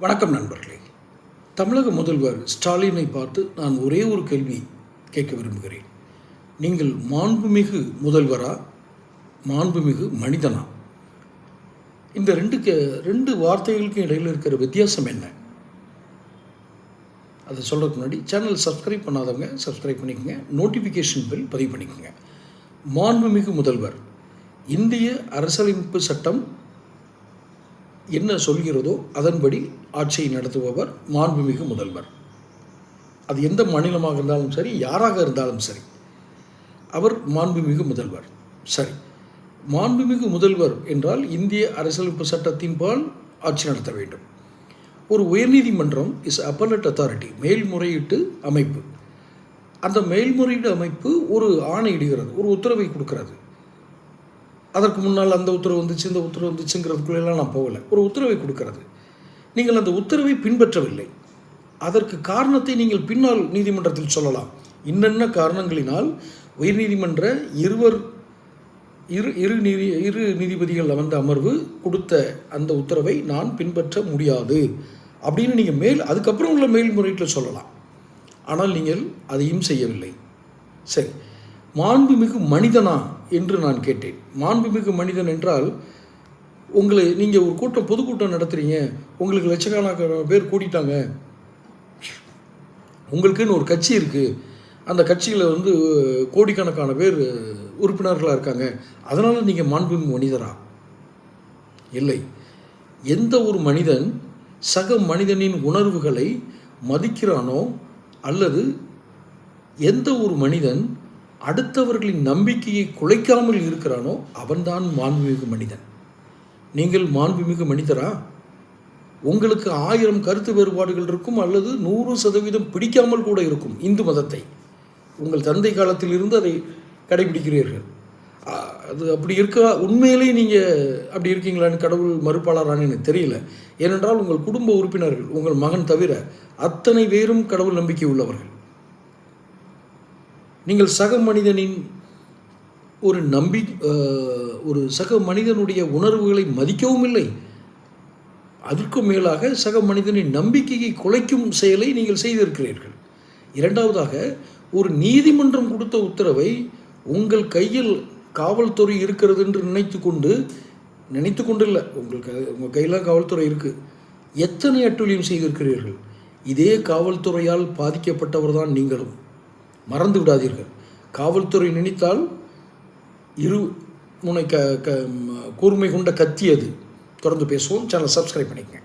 வணக்கம் நண்பர்களே. தமிழக முதல்வர் ஸ்டாலினை பார்த்து நான் ஒரே ஒரு கேள்வி கேட்க விரும்புகிறேன். நீங்கள் மாண்புமிகு முதல்வரா? மாண்புமிகு மனிதனா? இந்த ரெண்டு கே ரெண்டு வார்த்தைகளுக்கும் இடையில் இருக்கிற வித்தியாசம் என்ன? அதை சொல்கிறதுக்கு முன்னாடி சேனல் சப்ஸ்கிரைப் பண்ணாதவங்க சப்ஸ்கிரைப் பண்ணிக்கோங்க. நோட்டிஃபிகேஷன் பில் பதிவு பண்ணிக்கோங்க. மாண்புமிகு முதல்வர் இந்திய அரசியலமைப்பு சட்டம் என்ன சொல்கிறதோ அதன்படி ஆட்சியை நடத்துபவர் மாண்புமிகு முதல்வர். அது எந்த மாநிலமாக இருந்தாலும் சரி யாராக இருந்தாலும் சரி அவர் மாண்புமிகு முதல்வர். சரி. மாண்புமிகு முதல்வர் என்றால் இந்திய அரசியலமைப்பு சட்டத்தின்பால் ஆட்சி நடத்த வேண்டும். ஒரு உயர்நீதிமன்றம் இஸ் அப்பலட் அத்தாரிட்டி மேல்முறையீட்டு அமைப்பு. அந்த மேல்முறையீடு அமைப்பு ஒரு ஆணையிடுகிறது ஒரு உத்தரவை கொடுக்கிறது. அதற்கு முன்னால் அந்த உத்தரவு வந்துச்சு இந்த உத்தரவு வந்துச்சுங்கிறதுக்குள்ளெல்லாம் நான் போகலை. ஒரு உத்தரவை கொடுக்கறது. நீங்கள் அந்த உத்தரவை பின்பற்றவில்லை. அதற்கு காரணத்தை நீங்கள் பின்னால் நீதிமன்றத்தில் சொல்லலாம். இன்னென்ன காரணங்களினால்? உயர்நீதிமன்ற இருவர் இரு இரு நீதி இரு நீதிபதிகள் அமர்ந்த அமர்வு கொடுத்த அந்த உத்தரவை நான் பின்பற்ற முடியாது. அப்படின்னு நீங்கள் மேல் அதுக்கப்புறம் உள்ள மேல்முறையீட்டில் சொல்லலாம். ஆனால் நீங்கள் அதையும் செய்யவில்லை. சரி. மாண்புமிகு மனிதனா என்று நான் கேட்டேன். மாண்புமிகு மனிதன் என்றால் உங்களை நீங்கள் ஒரு கூட்டம் பொதுக்கூட்டம் நடத்துகிறீங்க உங்களுக்கு லட்சக்கணக்கான பேர் கூட்டிட்டாங்க. உங்களுக்குன்னு ஒரு கட்சி இருக்குது அந்த கட்சியில் வந்து கோடிக்கணக்கான பேர் உறுப்பினர்களாக இருக்காங்க. அதனால் நீங்கள் மாண்புமிகு மனிதரா? இல்லை. எந்த ஒரு மனிதன் சக மனிதனின் உணர்வுகளை மதிக்கிறானோ அல்லது எந்த ஒரு மனிதன் அடுத்தவர்களின் நம்பிக்கையை குலைக்காமல் இருக்கிறானோ அவன்தான் மாண்புமிகு மனிதன். நீங்கள் மாண்புமிகு மனிதரா? உங்களுக்கு ஆயிரம் கருத்து வேறுபாடுகள் இருக்கும் அல்லது நூறு சதவீதம் பிடிக்காமல் கூட இருக்கும் இந்து மதத்தை. உங்கள் தந்தை காலத்தில் இருந்து அதை கடைபிடிக்கிறீர்கள். அது அப்படி இருக்க? உண்மையிலேயே நீங்கள் அப்படி இருக்கீங்களான்னு கடவுள் மறுப்பாளரான்னு எனக்கு தெரியல. ஏனென்றால் உங்கள் குடும்ப உறுப்பினர்கள் உங்கள் மகன் தவிர அத்தனை பேரும் கடவுள் நம்பிக்கை உள்ளவர்கள். நீங்கள் சக மனிதனின் ஒரு நம்பி ஒரு சக மனிதனுடைய உணர்வுகளை மதிக்கவும் இல்லை. அதற்கும் மேலாக சக மனிதனின் நம்பிக்கையை குலைக்கும் செயலை நீங்கள் செய்திருக்கிறீர்கள். இரண்டாவதாக ஒரு நீதிமன்றம் கொடுத்த உத்தரவை உங்கள் கையில் காவல்துறை இருக்கிறது என்று நினைத்து கொண்டு நினைத்து கொண்டு இல்லை உங்களுக்கு உங்கள் கையில் காவல்துறை இருக்குது எத்தனை அட்டுழியம் செய்திருக்கிறீர்கள்? இதே காவல்துறையால் பாதிக்கப்பட்டவர் தான் நீங்களும். மறந்து விடாதீர்கள். காவல்துறை நினைத்தால் இரு முனை க க கூர்மை கொண்ட கத்தி அது. தொடர்ந்து பேசுவோம். சேனல் சப்ஸ்கிரைப் பண்ணிக்கங்க.